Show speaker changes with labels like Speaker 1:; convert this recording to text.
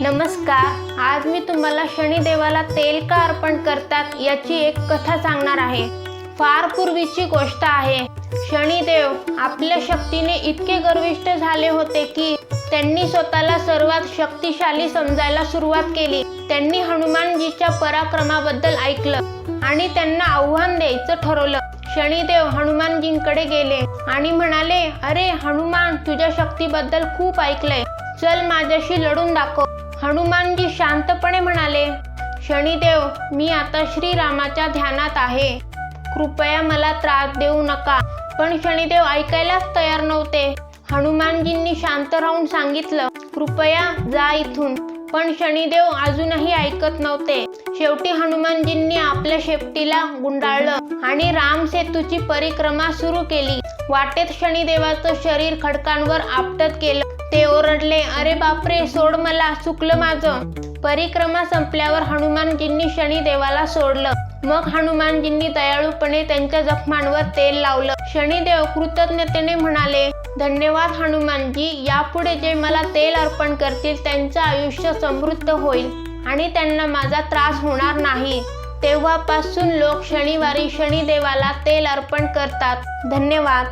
Speaker 1: नमस्कार आज मी तुम्हाला शनिदेवाला तेल का अर्पण करतात याची एक कथा सांगणार आहे. फार पूर्वीची गोष्ट आहे. शनिदेव आपल्या शक्तीने इतके गर्विष्ठ झाले होते की त्यांनी स्वतःला सर्वात शक्तिशाली समजायला सुरुवात केली. त्यांनी हनुमानजीच्या पराक्रमाबद्दल ऐकलं आणि त्यांना आव्हान द्यायचं ठरवलं. शनिदेव हनुमानजींकडे गेले आणि म्हणाले अरे हनुमान तुझ्या शक्तीबद्दल खूप ऐकलंय. चल माझ्याशी लढून दाखव. हनुमानजी शांतपणे म्हणाले शनिदेव मी आता श्रीरामाच्या ध्यानात आहे. कृपया मला त्रास देऊ नका. पण शनिदेव ऐकायलाच तयार नव्हते. हनुमानजींनी शांत राहून सांगितलं कृपया जा इथून. पण शनिदेव अजूनही ऐकत नव्हते. शेवटी हनुमानजींनी आपल्या शेपटीला गुंडाळलं आणि राम सेतूची परिक्रमा सुरू केली. वाटेत शनिदेवाचं शरीर खडकांवर आपटत केलं. ते ओरडले अरे बापरे सोड मला चुकलं माझं. परिक्रमा संपल्यावर हनुमानजींनी शनिदेवाला सोडलं. मग हनुमानजींनी दयाळूपणे त्यांच्या जखमांवर तेल लावलं. शनिदेव कृतज्ञतेने म्हणाले धन्यवाद हनुमानजी यापुढे जे मला तेल अर्पण करतील त्यांचं आयुष्य समृद्ध होईल आणि त्यांना माझा त्रास होणार नाही. तेव्हापासून लोक शनिवारी शनिदेवाला तेल अर्पण करतात. धन्यवाद.